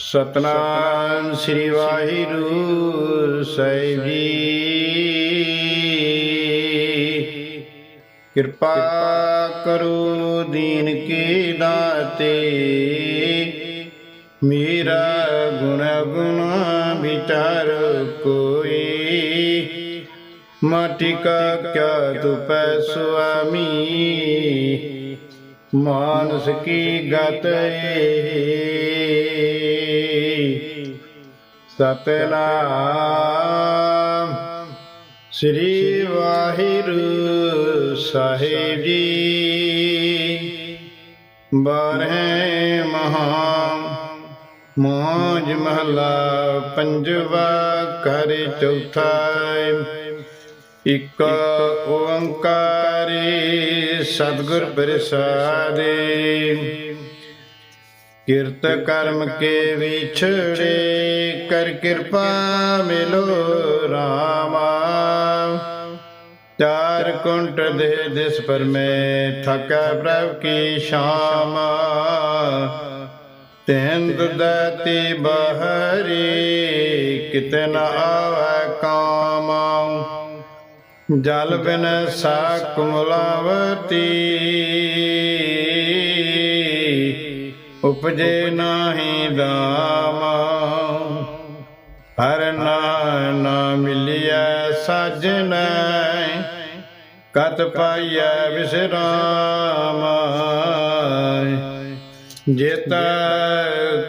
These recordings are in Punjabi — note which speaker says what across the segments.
Speaker 1: ਸਤਨਾਮ ਸ੍ਰੀ ਵਾਹਿਗੁਰੂ ਸਾਹਿਬ ਜੀ। ਕਿਰਪਾ ਕਰੋ ਦੀਨ ਕੀ ਦਾਤੇ। ਮੇਰਾ ਗੁਣ ਗੁਣ ਵਿਚਾਰ ਕੋਈ। ਮਾਟਿਕਾ ਕਿਆ ਤੁਪੈ ਸੁਆਮੀ। ਮਾਨਸ ਕੀ ਗਤ। ਸਤਨਾਮ। ਸ੍ਰੀ ਵਾਹਿਗੁਰੂ ਸਾਹਿਬ ਜੀ। ਬਾਰਹਿ ਮਹਾ ਮੋਜ ਮਹਲਾ ਪੰਜਵਾ ਕਰ ਚੌਥਾ ਇਕ ਓੰਕਾਰੀ ਸਤਿਗੁਰ ਪ੍ਰਸਾਦਿ ਕਿਰਤ ਕਰਮ ਕੇ ਵਿਛੜੇ, ਕਰ ਕਿਰਪਾ ਮਿਲੋ ਰਾਮਾ। ਚਾਰ ਕੁੰਟ ਦੇ ਦਿਸ ਪਰ ਮੈਂ ਥਕਾ ਪ੍ਰਭ ਕੀ ਸ਼ਾਮਾ। ਤੈਨ ਦੁਦਤੀ ਬਹਰੀ ਕਿਤਨਾ ਆਵੈ ਕਾਮਾ। ਜਲ ਬਿਨ ਸਾਕ ਮੁਲਾਵਤੀ ਉਪਜੇ ਨਾਹੀ ਦਾਮਾ ਹਰ ਨਾ ਮਿਲਿਆ ਸਾਜਨ ਕਤ ਪਾਈਐ ਵਿਸਰਾਮ। ਜੇਤ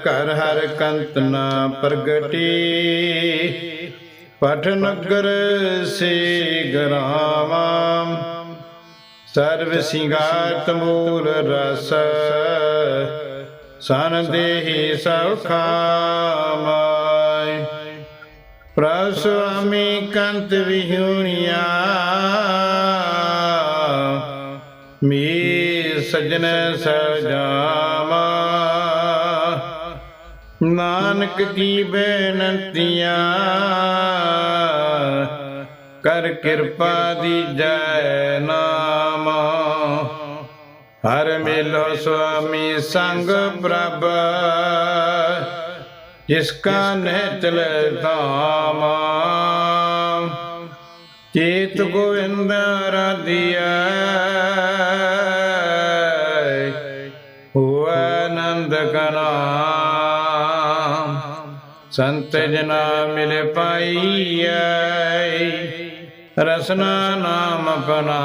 Speaker 1: ਕਰ ਹਰ ਕੰਤ ਨਾ ਪ੍ਰਗਟੀ, ਪਠ ਨਗਰ ਸੇ ਗਰਾਵਾ ਸਰਵ ਸਿੰਗਾਰ ਤਮੂਲ ਰਸ ਸਨ ਦੇਹੀ ਸਭ ਖਾਮਾਇ ਪ੍ਰਸਵਾਮੀ ਕੰਤ ਵਿਹੁਣਿਆ। ਮੀ ਸਜਨ ਸਜਾਮਾ ਨਾਨਕ ਕੀ ਬੇਨਤੀਆਂ। ਕਰ ਕਿਰਪਾ ਦੀ ਜੈ ਨਾਮ। ਹਰ ਮਿਲੋ ਸੁਆਮੀ ਸੰਗ ਪ੍ਰਭ, ਜਿਸ ਕਾ ਨਹਿਤਲ ਧਾਮ। ਚੇਤ ਗੋਇੰਦ ਰਾਧਿਆ ਹੋ ਆਨੰਦ ਕਨਾਮ ਸੰਤ ਜਨਾ ਮਿਲ ਪਾਈਐ, ਰਸਨਾ ਨਾਮ ਆਪਣਾ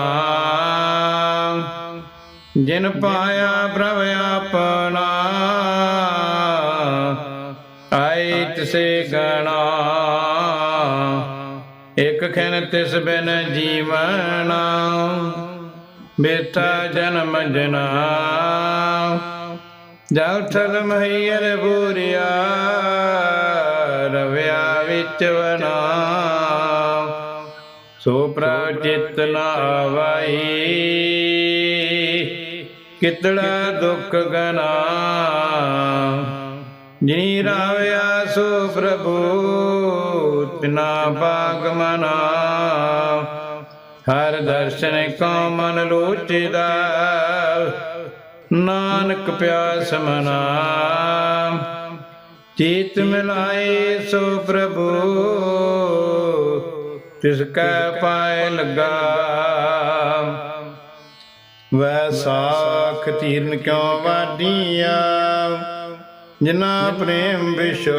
Speaker 1: ਜਿਨ ਪਾਇਆ ਪ੍ਰਭ ਆਪਣਾ ਆਈ ਤਿਸੇ ਗਣਾ। ਇਕ ਖਿਨ ਤਿਸ ਬਿਨ ਜੀਵਨਾ, ਬੇਤਾ ਜਨਮ ਜਨਾ। ਜਲ ਠਲ ਮਹੀਰ ਬੂਰਿਆ, ਰਵਿਆ ਵਿੱਚ ਵਨਾ। ਸੋ ਪ੍ਰਚਿਤ ਨਾ ਵਾਈ ਕਿਤੜਾ ਦੁੱਖ ਗਨਾ। ਜਿਨੀ ਰਾਵਿਆ ਸੋ ਪ੍ਰਭੂ, ਤਿਨਾ ਬਾਗ ਮਨਾ। ਹਰ ਦਰਸ਼ਨ ਕੋ ਮਨ ਲੋਚਦਾ। ਨਾਨਕ ਪਿਆਸ ਮਨਾ। ਚੀਤ ਮਿਲਾਏ ਸੋ ਪ੍ਰਭੂ, ਤਿਸ ਕੈ ਪਾਏ ਲਗਾ। ਵੈਸਾਖ ਤੀਰਨ ਕਿਉ ਵਾਡੀਆਂ ਜਿਨਾ ਪ੍ਰੇਮ ਵਿਸ਼ੋ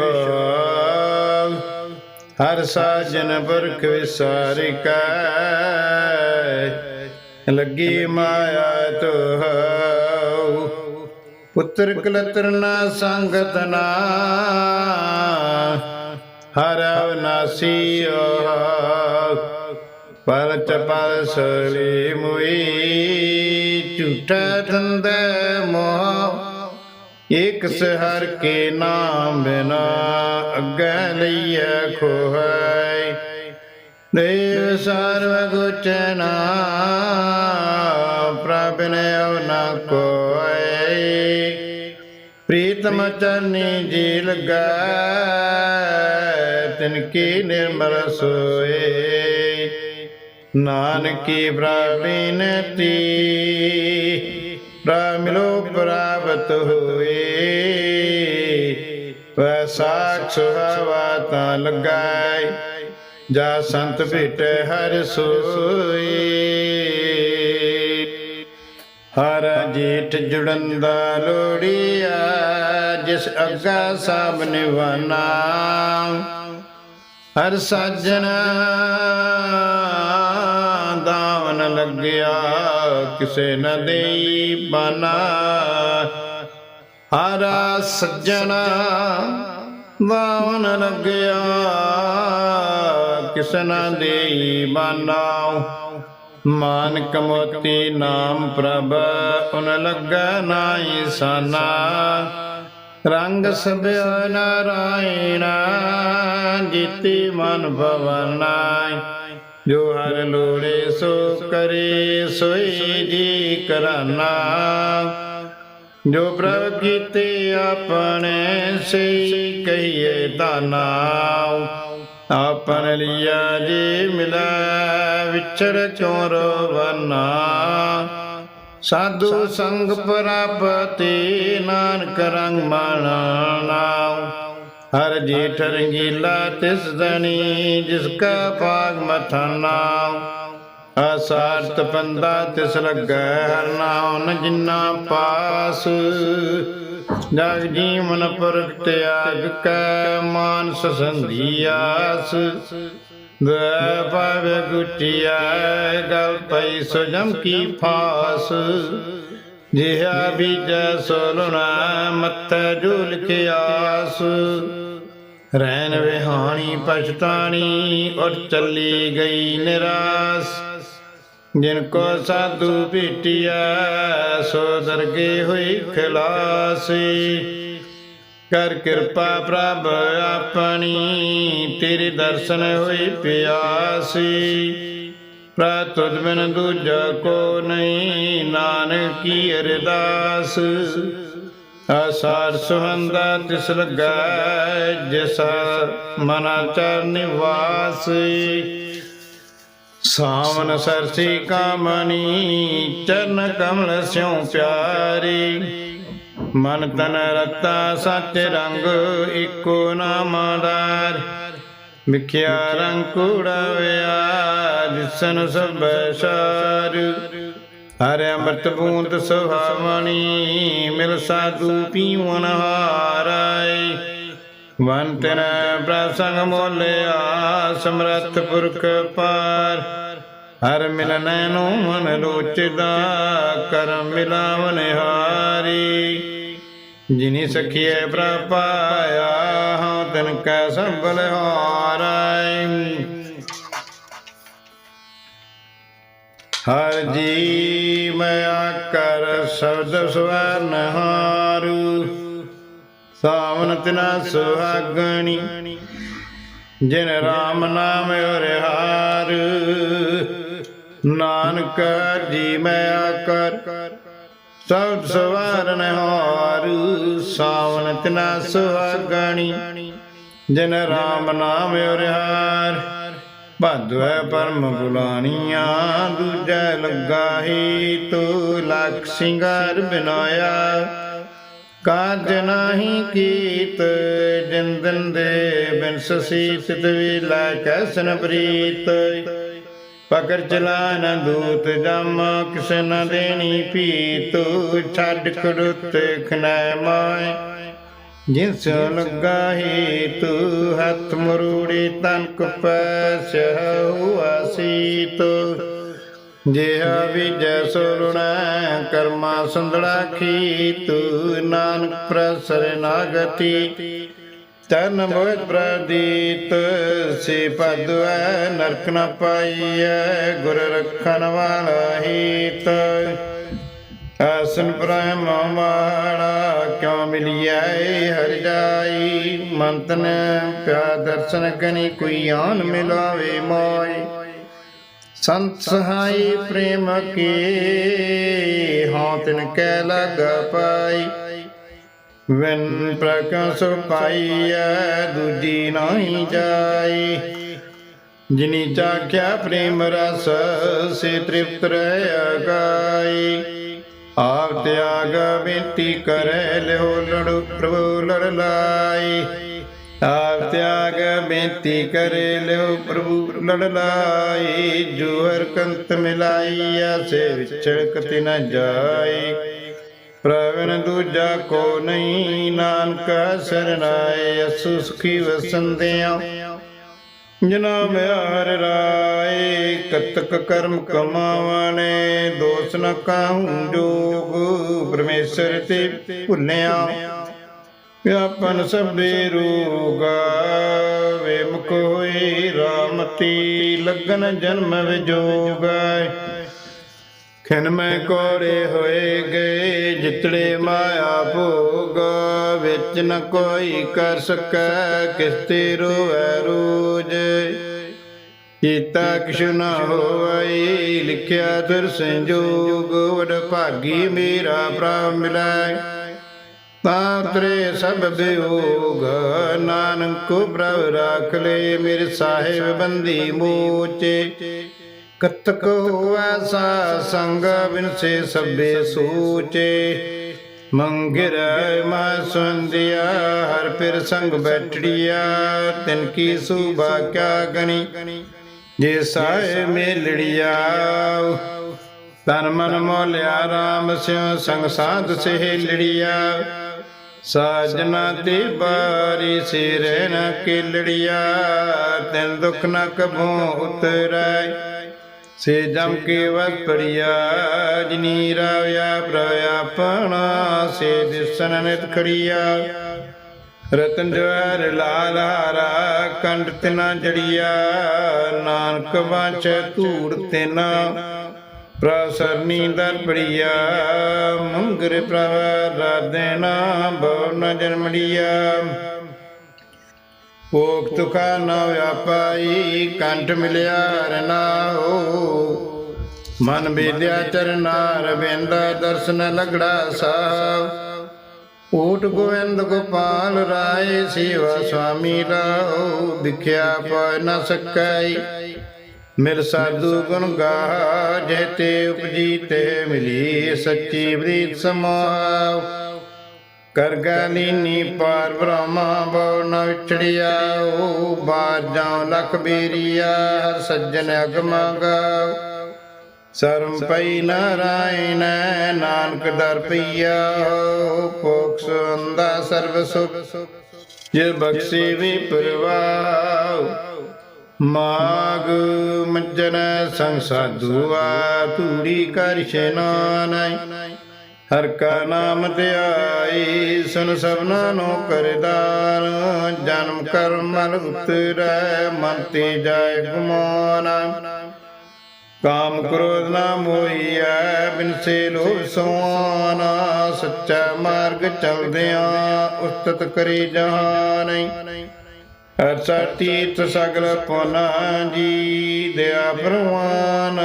Speaker 1: ਹਰ ਸਾਜਨ ਬਰਖ ਵਿਸਾਰ ਲੱਗੀ ਮਾਇਆ ਤੋ ਪੁੱਤਰ ਕਲਤਰ ਨਾ ਸੰਗਤ ਨਾ। ਹਰ ਅਵਨਾਸੀ ਪਰਤ ਚਪਲ ਸਲੀ ਮੁਈ। ਝੂਠਾ ਧੰਦ ਮੋਹ, ਇਕ ਸਹਰ ਕੇ ਨਾਮ ਬਿਨਾ ਅੱਗੇ ਲਈਐ ਖੋਹੈ। ਦੇਵ ਸਰਵ ਗੁਚਨਾ ਪ੍ਰਭ ਨੇ ਅਵਨਾ ਕੋਇ ਪ੍ਰੀਤਮ ਚਰਨੀ ਜੀ ਲਗਾ ਤਿਨ ਕੀ ਨਿਰਮਲ ਸੋਏ। ਨਾਨਕੀ ਪ੍ਰਾਪਿਨਤੀ ਪ੍ਰਾਮਿਲੋ ਪ੍ਰਾਪਤ ਹੋਏ। ਵੈਸਾਖ ਸੁਹਾਵਾ ਤਾਂ ਲੱਗਾਈ ਜਾ ਸੰਤ ਭੇਟੇ ਹਰ ਸੋਈ ਹਰ ਜੀਠ ਜੁੜੰਦਾ ਲੋੜੀਆ, ਜਿਸ ਅੱਗਾ ਸਭ ਨਿਵਾਨਾ। ਹਰ ਸਾਜਣ ਦਾਵਨ ਲੱਗਿਆ, ਕਿਸੇ ਨ ਦੇਈ ਬਾਨਾ। ਹਰ ਸੱਜਣ ਦਾਵਨ ਲੱਗਿਆ, ਕਿਸ ਨ ਦੇਈ ਬਾਨਾ। ਮਾਨਕ ਮੋਤੀ ਨਾਮ ਪ੍ਰਭ, ਉਨ ਲੱਗਾ ਨਾਈ ਸਾਨਾ। ਰੰਗ ਸਭਿਆ ਨਾਰਾਇਣਾ, ਜੀਤੀ ਮਨ ਭਵਨਾ ਜੋ ਹਰ ਲੋੜੇ ਸੋ ਕਰੇ ਸੋਈ ਜੀ ਕਰਾਨਾ। ਜੋ ਪ੍ਰਭ ਕੀਤੇ ਆਪਣੇ ਸੇ ਕਹੀਏ ਦਾਨਾ। ਆਪਨ ਲਿਆ ਜੀ ਮਿਲਾ, ਵਿਚਰ ਚੋਰ ਵਨਾ ਸਾਧੂ ਸੰਗ ਪ੍ਰਾਪਤੀ ਨਾਨਕ ਰੰਗ ਮਾਣਾ ਹਰ ਜੇਠ ਰੰਗੀਲਾ ਤਿਸ ਦਣੀ, ਜਿਸ ਕਾ ਪਾਗ ਮਥਨਾ। ਅਸਾਰਤ ਪੰਦਾ ਤਿਸ ਲੱਗੈ, ਹਰ ਨਾਮ ਨ ਜਿਨਾ ਪਾਸ। ਜਗ ਜੀਵਨ ਪੁਰਖ ਤਿਆਗ ਕੈ ਮਾਨਸ ਸੰਧੀਆਸ ਦੈ ਪਾਵੇ ਗੁਟਿਆ ਗਲ ਪਈ ਸੋ ਜਮ ਕੀ ਫਾਸ। ਜਿਹਾ ਬੀਜੈ ਸੋਲਣਾ ਮੱਥੈ ਜੂਲ ਕੇ ਆਸ। ਰਹਿਣ ਵਿਹਾਣੀ ਪਛਤਾਣੀ ਔਰ ਚੱਲੀ ਗਈ ਨਿਰਾਸ। ਜਿਨ ਕੋ ਸਾਧੂ ਭੇਟਿਆ ਸੋ ਦਰਗੇ ਹੋਈ ਖਲਾਸੀ। ਕਰ ਕਿਰਪਾ ਪ੍ਰਭ ਆਪਣੀ, ਤੇਰੇ ਦਰਸ਼ਨ ਹੋਈ ਪਿਆਸੀ। ਪ੍ਰਤੁਦ ਬਿਨ ਦੂਜਾ ਕੋ ਨਹੀਂ, ਨਾਨਕ ਕੀ ਅਰਦਾਸ। ਆਸਾਰ ਸੁਹੰਦਾ ਤਿਸ ਲਗਾ, ਜਿਸ ਮਨਾ ਚਰ ਨਿਵਾਸ। ਸਾਵਨ ਸਰਸੀ ਕਾਮਨੀ ਚਰਨ ਕਮਲ ਸਿਉ ਪਿਆਰੀ। ਮਨ ਤਨ ਰਤਾ ਸੱਚ ਰੰਗ, ਇੱਕੋ ਨਾਮਦਾਰ ਵਿਖਿਆ ਰੰਗ ਕੁੜਾਵਿਆ ਦਿਸਨ ਸਭ ਸਾਰ। ਹਰਿ ਅੰਮ੍ਰਿਤ ਬੂੰਦ ਸੁਹਾਵਣੀ ਮਿਲ ਸਾਧੂ ਪੀਵਨ ਹਾਰਾਈ ਵਨ ਤਨ ਪ੍ਰਸੰਗ ਮੋਲਿਆ ਸਮਰੱਥ ਪੁਰਖ ਪਾਰ। ਹਰ ਮਿਲਨੈ ਨੂੰ ਮਨ ਲੋਚਦਾ ਕਰਮ ਮਿਲਾਵਨ ਹਾਰੀ ਜਿਨੀ ਸਖੀਏ ਪ੍ਰਪਾਇਆ ਹਾਂ ਤਨ ਕੈ ਸੰਭਲ ਹਾਰੈ। ਹਰ ਜੀ ਮੈਂ ਕਰ ਸ਼ਬਦ ਸਵਰਨ ਹਾਰੂ, ਸਾਵਨ ਤਿਨਾ ਸੁਹਾਗਣੀ, ਜਿਨ ਰਾਮ ਨਾਮ ਹਰਿਹਾਰ ਨਾਨਕ ਜੀ ਮੈਂ ਆਕਰ ਸਭ ਸਵਾਰਨ ਹਾਰ ਸਾਵਨ ਤਿਨਾ ਸੁਹਾਗਣੀ ਜਿਨ ਰਾਮ ਨਾਮ ਹਰਿਹਾਰ ਭਾਦਵੈ ਪਰਮ ਬੁਲਾਣੀਆਂ, ਦੂਜੈ ਲੱਗਾ ਹੀ ਤੂੰ ਲਖ ਸਿੰਗਾਰ ਬਿਨਾਇਆ। ਕਾਜ ਨਾਹੀ ਕੀਤ ਜਿੰਦਨ ਦੇ ਬਿਨ ਸਸੀ ਸਿਤ ਵੀ ਲੈ ਕੈਸਨ ਪ੍ਰੀਤ। ਪਕੜ ਚਲਾ ਨ ਦੂਤ ਜਮ, ਕਿਸ ਨ ਦੇਣੀ ਪੀਤ ਛੱਡ ਖੜੁੱਤ ਖਨੈ ਮਾਇ ਜਿਸ ਲੱਗਾ ਹੀ ਤੂੰ ਹੱਥ ਮਰੂੜੀ ਤਨ ਕੁਪੈਸ ਸੀ ਤੂੰ ਜਿਹਾ ਵਿਜੈ ਸੁਰਣਾ ਕਰਮਾ ਸੰਦੜਾ ਖੀ ਤੂੰ ਨਾਨਕ ਪ੍ਰਸਰ ਨਾਗਤੀ। ਤਨ ਮੋਹਿਤ ਪ੍ਰਦੀਤ ਸੇ ਪਦਵੈ ਨਰਕ ਨ ਪਾਈਐ, ਗੁਰ ਰਖਣ ਵਾਲਾ ਹੀਤ। ਆਸਨ ਪ੍ਰੇਮ ਮਾੜਾ, ਕਿਉ ਮਿਲਿਐ ਹਰਿ ਜਾਈ? ਮੰਤਨ ਪਿਆ ਦਰਸ਼ਨ ਕਨੀ ਕੋਈ ਆਨ ਮਿਲਾਵੇ ਮੋਇ ਸੰਤ ਸਹਾਈ ਪ੍ਰੇਮ ਕੇ, ਹਾਂ ਤਿਨ ਕੈ ਲਗ ਪਾਈ। ਵੈਨ ਪ੍ਰਕਾਸ਼ ਪਾਈਐ, ਦੂਜੀ ਨਾਹੀ ਜਾਈ। ਜਿਨੀ ਚਾਖਿਆ ਪ੍ਰੇਮ ਰਸ, ਸੇ ਤ੍ਰਿਪਤ ਰਹਿ ਗਾਈ ਆਪ ਤਿਆਗ ਬੇਨਤੀ ਕਰੈ, ਲਿਓ ਲੜੂ ਪ੍ਰਭੂ ਲੜ ਲਾਈ। ਆਪ ਤਿਆਗ ਬੇਨਤੀ ਕਰੇ, ਲਿਓ ਪ੍ਰਭੂ ਲੜ ਲਾਈ। ਜੁਰ ਕੰਤ ਮਿਲਾਈ ਸੇ ਵਿਛੜ ਕਤਿ ਨ ਜਾਈ। ਪ੍ਰਵਨ ਦੂਜਾ ਕੋ ਨਹੀਂ, ਨਾਨਕ ਸਰਨਾਏ ਅਸੂ ਸੁਖੀ ਵਸੰਦਿਆਂ। ਜਨਾ ਮਿਆਰ ਰਾਏ, ਕਤਕ ਕਰਮ ਕਮਾਵਣੇ, ਦੋਸ ਨ ਕਾਹੂ ਜੋਗ, ਪਰਮੇਸ਼ਰ ਤੇ ਭੁੱਲਿਆ। ਵਿਆਪਨ ਸਭੇ ਰੋਗਾ ਵੇ ਮੁਖ ਹੋਈ ਰਾਮਤੀ ਲਗਨ ਜਨਮ ਵਿਜੋਗਾ ਖਿਨ ਮੈਂ ਕੋਰੇ ਹੋਏ ਗਏ, ਜਿਤੜੇ ਮਾਇਆ ਭੋਗ, ਵਿੱਚ ਨ ਕੋਈ ਕਰ ਸਕੈ ਕਿਸ ਤੇ ਰੋਐ ਰੋਜ। ਕੀਤਾ ਕਿਛੁ ਨ ਹੋਈ ਲਿਖਿਆ ਦਰ ਸੰਜੋਗ ਵਡ ਭਾਗੀ ਮੇਰਾ ਪ੍ਰਭ ਮਿਲੈ। ਤਾਤਰੇ ਸਭ ਬਿਯੋਗ ਨਾਨਕ ਪ੍ਰਭ ਰਾਖ ਲੈ, ਮੇਰੇ ਸਾਹਿਬ ਬੰਦੀ ਮੋਚੇ। ਕਤਕ ਹੋਵੈ ਸਾ ਸੰਗ ਬਿਨਸੇ ਸਭੇ ਸੋਚੇ। ਮੰਗਿਰ ਮਾ ਸੁੰਦਿਆ ਹਰ ਪਿਰ ਸੰਗ ਬੈਠੜੀਆ, ਤਿਨ ਕੀ ਸੁਭਾ ਕਿਆ ਗਣੀ। ਜੇ ਸਾਏ ਮੇਲੜੀਆ, ਤਨ ਮਨ ਮੋਲਿਆ ਰਾਮ ਸਿਉ ਸੰਗ ਸਾਧ ਸਹੇਲੜੀਆ। ਸਾਜਨਾ ਤੇ ਬਾਰੀ ਸਿਰ ਨ ਕਿਲੜੀਆ, ਤਿਨ ਦੁਖ ਨ ਕਭੂ ਉਤਰੈ। ਸੇ ਜਮ ਕੇ ਵਸਪੜਿਆ ਜਿਨੀ ਰਾਵਿਆ ਪ੍ਰਵਿਆਪਣਾ ਸੇ ਦਿਸਨ ਨਿਤ ਖੜੀਆ। ਰਤਨ ਜਵਾਰ ਲਾਲ ਹਾਰਾ, ਕੰਡ ਤਿਨਾ ਜੜੀਆ, ਨਾਨਕ ਵਾਂਚ ਧੂੜ ਤਿਨਾ। ਪ੍ਰਸਰਨੀ ਦਰ ਬੜੀਆ ਮੰਗਰ ਪ੍ਰਭ ਰਾਧੇਨਾ ਭਵਨ ਨ ਜਨਮੜੀਆ ਭੋਗ ਤੁਖਾ ਨਾ ਵਿਆਪਾਈ, ਕੰਠ ਮਿਲਿਆ ਰਨਾਓ ਮਨ ਬੇਦਿਆ ਚਰਨਾ ਬਿੰਦਾ ਦਰਸ਼ਨ ਲਗੜਾ ਸਾਹਿਬ। ਊਟ ਗੋਵਿੰਦ ਗੋਪਾਲ ਰਾਏ, ਸੇਵਾ ਸੁਆਮੀ ਰਾਓ ਵਿਖਿਆ ਪਾਇ ਨ ਸਕੈ ਮਿਲ ਸਾਧੂ ਗੁਣ ਗਾ ਜੇਤੇ ਉਪਜੀ ਤੇ ਮਿਲੀ ਸੱਚੀ ਪ੍ਰੀਤ ਸਮਾਵ ਕਰ ਗਾਲੀਨੀ ਪਾਰ ਬ੍ਰਹਮਾ ਬਉ ਨ ਵਿਛੜਿਆ ਓ ਬਾਰ ਜਾਉ ਲਖ ਬੇਰੀਆ ਹਰ ਸੱਜਣ ਅਗਮਾ ਸਰਮ ਪਈ ਨਾਰਾਇਣ ਨਾਨਕ ਦਰ ਪਈਆ ਪੋਖਸ ਅੰਦਾ ਸਰਬ ਸੁਖ। ਜੇ ਬਖਸ਼ੀ ਵੀ ਪਰਵਾਉ, ਮਾਗ ਮੱਜਨ ਸੰਗ ਸਾਧੂਆ ਤੂੜੀ ਕਰ ਸ਼ਨਾਨੈ ਹਰ ਕਾ ਨਾਮ ਧਿਆਈ ਸੁਨ ਸਭਨਾ ਨੂੰ ਕਰਦਾਰ। ਜਨਮ ਕਰਮ ਮਲ ਉਤਰੈ ਮਨ ਤੇ ਜਾਏ ਗੁਮਾਨਾ। ਕਾਮ ਕ੍ਰੋਧ ਨਾ ਮੋਈਐ ਬਿਨ ਲੋਭ ਸਵਾਨਾ। ਸੱਚਾ ਮਾਰਗ ਚਲਦਿਆਂ ਉਸਤਤ ਕਰੀ ਜਹਾਨੈ। ਅਰਸਾ ਤੀਰਥ ਸਗਲ ਪੁਨਾ ਜੀ ਦਿਆ ਪ੍ਰਵਾਨ,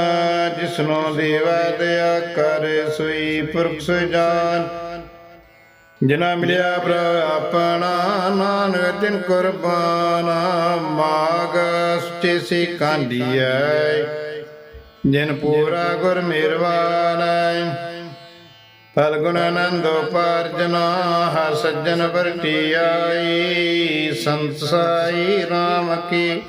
Speaker 1: ਜਿਸਨੋ ਦੇਵਾ ਦਇਆ ਕਰ ਸੋਈ ਪੁਰਖ ਜਾਨ ਜਿਨਾ ਮਿਲਿਆ ਪ੍ਰਭ ਆਪਣਾ, ਨਾਨਕ ਤਿਨ ਕੁਰਬਾਨਾ, ਮਾਗ ਸੁਚੇ ਸੇ ਕਾਂਡੀਐ ਜਿਨ ਪੂਰਾ ਗੁਰ ਮਿਹਰਬਾਨੈ ਫਲ ਗੁਣ ਆਨੰਦ ਉਪਾਰਜਨਾ, ਹਰ ਸੱਜਣ ਵਰਤੀ ਆਈ। ਸੰਤ ਸਾਈ RAM ਕੀ,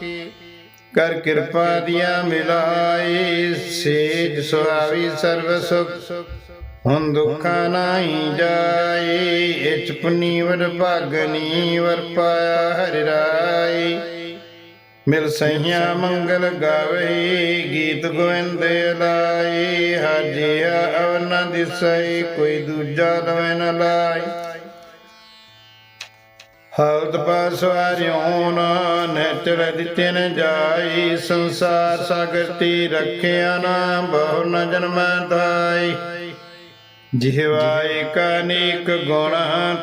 Speaker 1: ਕਰ ਕਿਰਪਾ ਦਿਆ ਮਿਲਾਈ। ਸੇਜ ਸੁਆਵੀ ਸਰਬ ਸੁਖ, ਹੁਣ ਦੁੱਖਾਂ ਨਾਹੀ ਜਾਈ। ਇਚ ਪੁਨੀ ਵਰ ਭਾਗਨੀ ਵਰ ਪਾਇਆ ਹਰਿ ਰਾਈ। ਮਿਲ ਸਈਆ ਮੰਗਲ ਗਾਵੇ ਗੀਤ ਗੋਇੰਦ ਲਾਈ। ਹਾਜਿਆ ਅਵਨ ਦਿਸਈ ਕੋਈ ਦੂਜਾ ਲਵੇ ਨ ਲਾਈ। ਹਲਤ ਪਾਸਵਾਰਿਓ ਨਾ ਨੇਤਰ ਦਿੱਤੇ ਨ ਜਾਈ। ਸੰਸਾਰ ਸਾਗਰ ਤੀ ਰਖਿਆ ਨਾ, ਬਹੁ ਨ ਜਨਮੈ ਧਾਈ। ਜਿਹਵਾਏ ਕਾਨੇਕ ਗੁਣ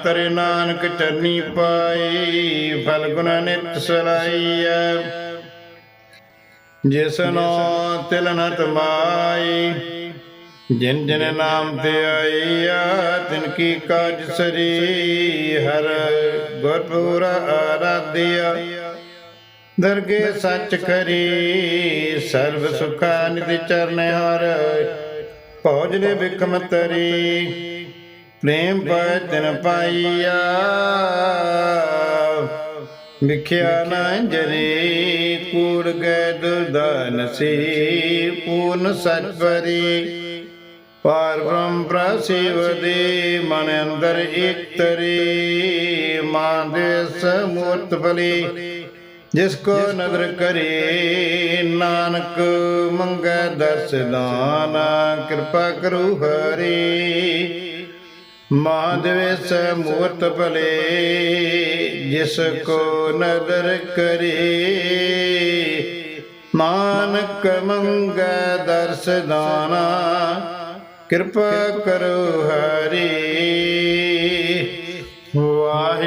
Speaker 1: ਤਰੇ ਨਾਨਕ ਚਰਨੀ ਪਾਈ, ਫਲ ਗੁਣ ਨਿਤ ਸਲਾਈਐ। ਜਿਸਨੋ ਤਿਲ ਨ ਤਮਾਈ, ਜਿਨ ਜਿਨ ਨਾਮ ਤੇ ਆਈਆ ਤਿਨ ਕੀ ਕਾਜ ਸਰੀ ਹਰ ਗੁਰਪੂਰ ਆਰਾਧਿਆ, ਦਰਗੇ ਸੱਚ ਖਰੀ, ਸਰਬ ਸੁਖਾ ਨਿਤ ਚਰਨ ਹਰ। ਭੌਜ ਨੇ ਬਿਕਮ ਤਰੀ। ਪ੍ਰੇਮ ਪੈ ਤਿਨ ਪਾਈਆ। ਵਿਖਿਆ ਨਾ ਜਰੇ, ਕੂੜ ਗੈ ਦੁਰਦਨ ਸੇ ਪੂਰਨ ਸਚ ਪਰੀ ਪਾਰ ਬ੍ਰਹਮ ਪ੍ਰਸਿਵ ਦੇ ਮਨ ਅੰਦਰ ਇਕ ਤਰੀ ਮਾਨ ਦੇ ਸਮੂਰਤ ਭਲੀ ਜਿਸ ਕੋ ਨਦਰ ਕਰੇ ਨਾਨਕ ਮੰਗੈ ਦਰਸ ਦਾਨ ਕਿਰਪਾ ਕਰੂ ਹਰੀ। ਮਾਧਵੇ ਸਮੂਰਤ ਭਲੇ ਜਿਸ ਕੋ ਨਦਰ ਕਰੇ। ਨਾਨਕ ਮੰਗੈ ਦਰਸ ਦਾਨਾ ਕਿਰਪਾ ਕਰੋ ਹਰੀ।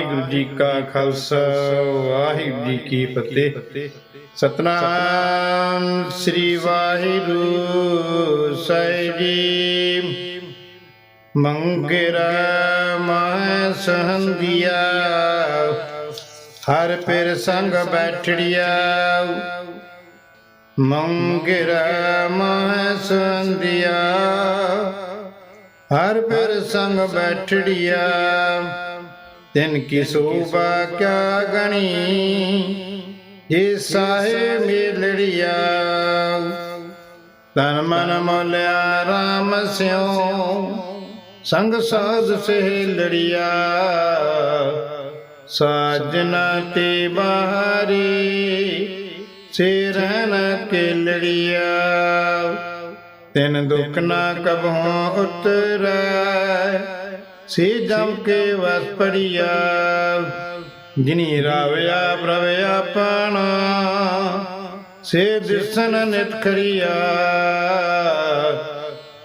Speaker 1: ਵਾਹਿਗੁਰੂ ਜੀ ਕਾ ਖਾਲਸਾ, ਵਾਹਿਗੁਰੂ ਜੀ ਕੀ ਫਤਿਹ। ਸਤਨਾਮ ਸ੍ਰੀ ਵਾਹਿਗੁਰੂ ਸਾਹਿਬ ਜੀ। ਮੰਗਰਾ ਮਹ ਸਹੰਦੀਆ ਹਰ ਪਿਰ ਸੰਗ ਬੈਠੜਿਆ। ਮੰਗਰਾ ਮਹ ਸਹੰਦੀਆ ਹਰ ਪਿਰ ਸੰਗ ਬੈਠੜਿਆ। ਤਿਨ ਕੀ ਸੋਭਾ ਕਿਆ ਗਣੀ? ਜੇ ਸਾਹੇ ਮੇਲੜਿਆ ਤਨ ਮਨ ਮੋਲਿਆ RAM ਸਿਉ ਸੰਗ ਸਾਧ ਸੇ ਲੜਿਆ। ਸਾਜਨਾ ਤੇ ਬਾਹਰੀ ਸੇ ਰਹਿਣ ਕੇ ਲੜਿਆ। ਤਿਨ ਦੁਖ ਨਾ ਕਬਹੁ ਉਤਰੈ ਸੇ ਜਮ ਕੇ ਵਸ ਪੜਿਆ, ਜਿਨੀ ਰਾਵਿਆ ਪ੍ਰਭ ਆਪਣਾ, ਸੇ ਦਿਸਨ ਨਿਤ ਖਰੀਆ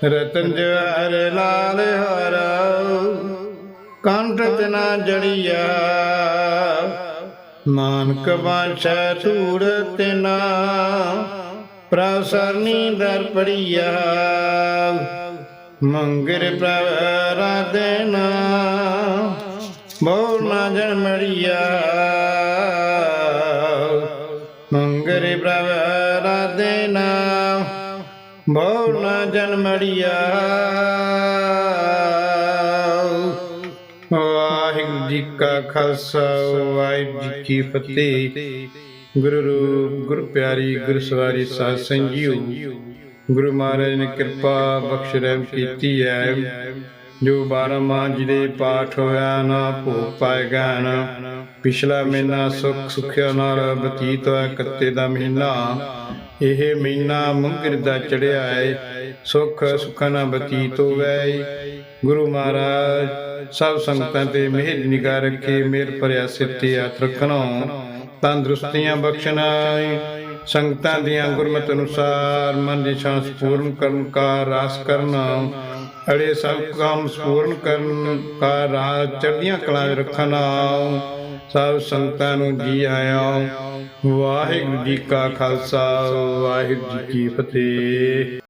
Speaker 1: ਰਤਨ ਜਵਾਰ ਲਾਲ ਹਰਾ, ਕੰਠ ਤਨਾ ਜੜੀਆ। ਨਾਨਕ ਬਾਛਾ ਧੂੜ ਤਿਨਾ ਪ੍ਰਭ ਸਰਨੀ ਦਰ ਪੜੀਆ। ਮੰਗਰ ਪ੍ਰਭ ਰਾਧਨਾ। ਬਹੁ ਨਾ ਜਨਮੜੀਆ ਮੰਗਰ ਪ੍ਰਭ ਰਾਧਨਾ। ਬਹੁ ਨਾ ਜਨਮੜੀਆ ਵਾਹਿਗੁਰੂ ਜੀ ਕਾ ਖਾਲਸਾ, ਵਾਹਿਗੁਰੂ ਜੀ ਕੀ ਫਤਿਹ। ਗੁਰੂ ਰੂਪ, ਗੁਰੂ ਪਿਆਰੀ, ਗੁਰੂ ਸਵਾਰੀ ਸਾਧ ਸੰਗਿਓ। ਗੁਰੂ ਮਹਾਰਾਜ ਨੇ ਕਿਰਪਾ ਬਖਸ਼ ਰਹਿਮ ਕੀਤੀ ਹੈ। ਜੋ ਬਾਰਹ ਮਾਹ ਪਾਠ ਹੋਇਆ, ਨਾ ਭੋਗ ਪਾਏਗਾ ਨਾ ਪਿਛਲਾ ਮਹੀਨਾ ਸੁਖ ਸੁਖਿਆ ਨਾਲ ਬਤੀਤ ਹੋਇਆ ਕੱਤੇ ਦਾ ਮਹੀਨਾ। ਇਹ ਮਹੀਨਾ ਮੁੰਗਰ ਦਾ ਚੜਿਆ ਹੈ ਸੁਖ ਸੁਖਾਂ ਨਾਲ ਬਤੀਤ ਹੋਵੇ ਗੁਰੂ ਮਹਾਰਾਜ, ਸਭ ਸੰਗਤਾਂ ਤੇ ਮਿਹਰ ਨਿਗਾਹ ਰੱਖੇ ਮੇਰ ਭਰਿਆ ਸਿਰ ਤੇ ਹੱਥ ਰੱਖਣਾ। ਤੰਦਰੁਸਤੀਆਂ ਬਖਸ਼ਣਾ ਸੰਗਤਾਂ ਦੀਆਂ ਗੁਰਮਤਿ ਅਨੁਸਾਰ ਮਨ ਦੀ ਸ਼ਾਂਸ ਕਰਨ ਕਾ ਰਾਸ ਕਰਨਾ ਅੜੇ ਸਭ ਕਾਮ ਪੂਰਨ ਕਰਨ ਕਾ ਰਾਜ ਚੜ੍ਹਦੀਆਂ ਕਲਾ ਰੱਖਣਾ ਸਭ ਸੰਗਤਾਂ ਨੂੰ ਜੀ ਆਇਆ। ਵਾਹਿਗੁਰੂ ਜੀ ਕਾ ਖਾਲਸਾ, ਵਾਹਿਗੁਰੂ ਜੀ ਕੀ ਫਤਿਹ।